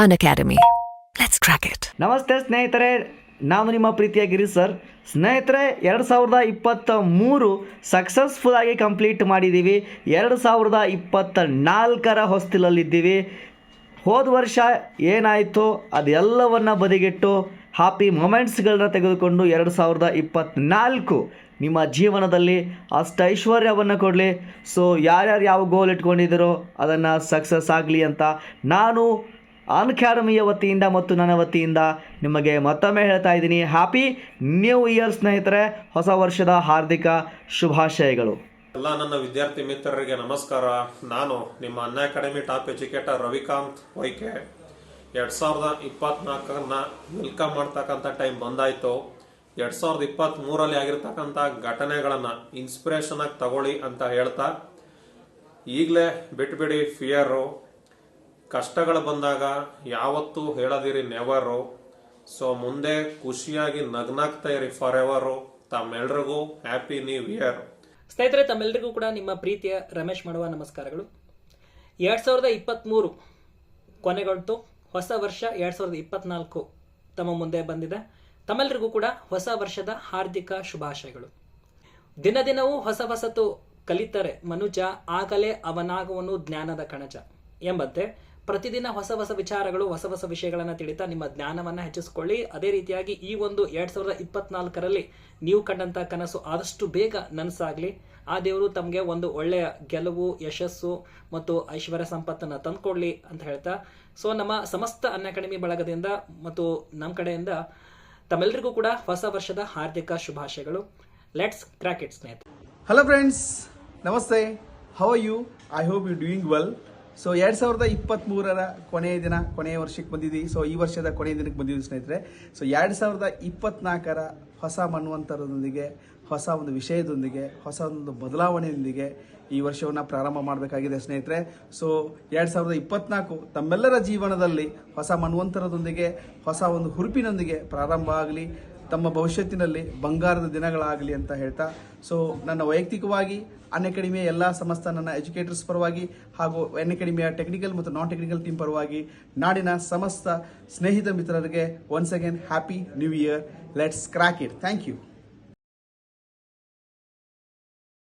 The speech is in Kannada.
An academy let's crack it ನಮಸ್ತೆ ಸ್ನೇಹಿತರೆ ನಾವು ನಿಮ್ಮ ಪ್ರೀತಿಯ ಗಿರಿ ಸರ್. ಸ್ನೇಹಿತರೆ, ಎರಡು ಸಾವಿರದ ಇಪ್ಪತ್ತ ಮೂರು ಸಕ್ಸಸ್ಫುಲ್ ಆಗಿ ಕಂಪ್ಲೀಟ್ ಮಾಡಿದ್ದೀವಿ. ಎರಡು ಸಾವಿರದ ಇಪ್ಪತ್ತ ನಾಲ್ಕರ ಹೊಸ್ತಿಲಲ್ಲಿದ್ದೀವಿ. ಹೋದ ವರ್ಷ ಏನಾಯಿತು, ಅದೆಲ್ಲವನ್ನು ಬದಿಗಿಟ್ಟು ಹ್ಯಾಪಿ ಮೊಮೆಂಟ್ಸ್ಗಳನ್ನ ತೆಗೆದುಕೊಂಡು ಎರಡು ಸಾವಿರದ ಇಪ್ಪತ್ತ್ನಾಲ್ಕು ನಿಮ್ಮ ಜೀವನದಲ್ಲಿ ಅಷ್ಟು ಐಶ್ವರ್ಯವನ್ನು ಕೊಡಲಿ. ಸೊ ಯಾರ್ಯಾರು ಯಾವ ಗೋಲ್ ಇಟ್ಕೊಂಡಿದ್ದೀರೋ ಅದನ್ನು ಸಕ್ಸಸ್ ಆಗಲಿ ಅಂತ ನಾನು ಅನ್ಅಕಾಡೆಮಿಯ ವತಿಯಿಂದ ಮತ್ತು ನನ್ನ ವತಿಯಿಂದ ನಿಮಗೆ ಮತ್ತೊಮ್ಮೆ ಹೇಳ್ತಾ ಇದ್ದೀನಿ. ಹ್ಯಾಪಿ ನ್ಯೂ ಇಯರ್ ಸ್ನೇಹಿತರೆ. ಹೊಸ ವರ್ಷದ ಹಾರ್ದಿಕ ಶುಭಾಶಯಗಳು. ಎಲ್ಲ ನನ್ನ ವಿದ್ಯಾರ್ಥಿ ಮಿತ್ರರಿಗೆ ನಮಸ್ಕಾರ. ನಾನು ನಿಮ್ಮ Unacademy top educator Ravikanth Y K. ಎರಡು ಸಾವಿರದ ಇಪ್ಪತ್ನಾಲ್ಕನ್ನ ವೆಲ್ಕಮ್ ಮಾಡ್ತಕ್ಕಂಥ ಟೈಮ್ ಬಂದಾಯಿತು. ಎರಡು ಸಾವಿರದ ಇಪ್ಪತ್ತ್ ಮೂರಲ್ಲಿ ಆಗಿರ್ತಕ್ಕಂಥ ಘಟನೆಗಳನ್ನು ಇನ್ಸ್ಪಿರೇಷನ್ ಆಗಿ ತಗೊಳ್ಳಿ ಅಂತ ಹೇಳ್ತಾ, ಈಗಲೇ ಬಿಟ್ಬಿಡಿ ಫಿಯರು ಕಷ್ಟಗಳು ಬಂದಾಗ ಯಾವತ್ತೂ ಹೇಳದಿರಿ ನೆವರು ಸೊ ಮುಂದೆ ಖುಷಿಯಾಗಿ ನಗ್ನಾಗ್ತಾ ಇರಿ ಫಾರ್ ಎವರು ತಮ್ಮೆಲ್ರಿಗೂ ಹ್ಯಾಪಿ ನ್ಯೂ ಇಯರ್ ಸ್ನೇಹಿತರೆ ತಮ್ಮೆಲ್ಲರಿಗೂ ಕೂಡ ನಿಮ್ಮ ಪ್ರೀತಿಯ ರಮೇಶ್ ಮಾಡುವ ನಮಸ್ಕಾರಗಳು. ಎರಡು ಸಾವಿರದ ಇಪ್ಪತ್ತ್ಮೂರು ಕೊನೆಗೊಳ್ತು. ಹೊಸ ವರ್ಷ ಎರಡು ಸಾವಿರದ ಇಪ್ಪತ್ನಾಲ್ಕು ತಮ್ಮ ಮುಂದೆ ಬಂದಿದೆ. ತಮ್ಮೆಲ್ಲರಿಗೂ ಕೂಡ ಹೊಸ ವರ್ಷದ ಹಾರ್ದಿಕ ಶುಭಾಶಯಗಳು. ದಿನ ದಿನವೂ ಹೊಸ ಹೊಸತು ಕಲಿತರೆ ಮನುಜ, ಆಗಲೇ ಅವನಾಗುವನು ಜ್ಞಾನದ ಕಣಜ ಎಂಬಂತೆ ಪ್ರತಿದಿನ ಹೊಸ ಹೊಸ ವಿಚಾರಗಳು, ಹೊಸ ಹೊಸ ವಿಷಯಗಳನ್ನು ತಿಳಿತಾ ನಿಮ್ಮ ಜ್ಞಾನವನ್ನು ಹೆಚ್ಚಿಸಿಕೊಳ್ಳಿ. ಅದೇ ರೀತಿಯಾಗಿ ಈ ಒಂದು ಎರಡು ಸಾವಿರದ ಇಪ್ಪತ್ನಾಲ್ಕರಲ್ಲಿ ನೀವು ಕಂಡಂಥ ಕನಸು ಆದಷ್ಟು ಬೇಗ ನನಸಾಗಲಿ. ಆ ದೇವರು ತಮಗೆ ಒಂದು ಒಳ್ಳೆಯ ಗೆಲುವು, ಯಶಸ್ಸು ಮತ್ತು ಐಶ್ವರ್ಯ ಸಂಪತ್ತನ್ನು ತಂದುಕೊಡ್ಲಿ ಅಂತ ಹೇಳ್ತಾ. ಸೊ ನಮ್ಮ ಸಮಸ್ತ ಅನ್ನ ಅಕಾಡೆಮಿ ಬಳಗದಿಂದ ಮತ್ತು ನಮ್ಮ ಕಡೆಯಿಂದ ತಮ್ಮೆಲ್ಲರಿಗೂ ಕೂಡ ಹೊಸ ವರ್ಷದ ಹಾರ್ದಿಕ ಶುಭಾಶಯಗಳು. Let's crack it hello friends ನಮಸ್ತೆ how you I hope you doing well so ಎರಡು ಸಾವಿರದ ಇಪ್ಪತ್ತ್ಮೂರರ ಕೊನೆಯ ದಿನ, ಕೊನೆಯ ವರ್ಷಕ್ಕೆ ಬಂದಿದ್ದೀವಿ ಸೊ ಈ ವರ್ಷದ ಕೊನೆಯ ದಿನಕ್ಕೆ ಬಂದಿದ್ದೀವಿ ಸ್ನೇಹಿತರೆ. ಸೊ ಎರಡು ಸಾವಿರದ ಇಪ್ಪತ್ನಾಲ್ಕರ ಹೊಸ ಮನ್ವಂತರದೊಂದಿಗೆ, ಹೊಸ ಒಂದು ವಿಷಯದೊಂದಿಗೆ, ಹೊಸ ಒಂದು ಬದಲಾವಣೆಯೊಂದಿಗೆ ಈ ವರ್ಷವನ್ನು ಪ್ರಾರಂಭ ಮಾಡಬೇಕಾಗಿದೆ ಸ್ನೇಹಿತರೆ. ಸೊ ಎರಡು ಸಾವಿರದ ಇಪ್ಪತ್ನಾಲ್ಕು ತಮ್ಮೆಲ್ಲರ ಜೀವನದಲ್ಲಿ ಹೊಸ ಮನ್ವಂತರದೊಂದಿಗೆ, ಹೊಸ ಒಂದು ಹುರುಪಿನೊಂದಿಗೆ ಪ್ರಾರಂಭ ಆಗಲಿ. ತಮ್ಮ ಭವಿಷ್ಯತ್ತಿನಲ್ಲಿ ಬಂಗಾರದ ದಿನಗಳಾಗಲಿ ಅಂತ ಹೇಳ್ತಾ ಸೊ ನನ್ನ ವೈಯಕ್ತಿಕವಾಗಿ ಅನ್ ಅಕಾಡೆಮಿಯ ಎಲ್ಲ ಸಮಸ್ತ ನನ್ನ ಎಜುಕೇಟರ್ಸ್ ಪರವಾಗಿ ಹಾಗೂ ಎನ್ ಅಕಾಡೆಮಿಯ ಟೆಕ್ನಿಕಲ್ ಮತ್ತು ನಾನ್ ಟೆಕ್ನಿಕಲ್ ಟೀಮ್ ಪರವಾಗಿ, ನಾಡಿನ ಸಮಸ್ತ ಸ್ನೇಹಿತ ಮಿತ್ರರಿಗೆ once again happy new year let's crack it thank you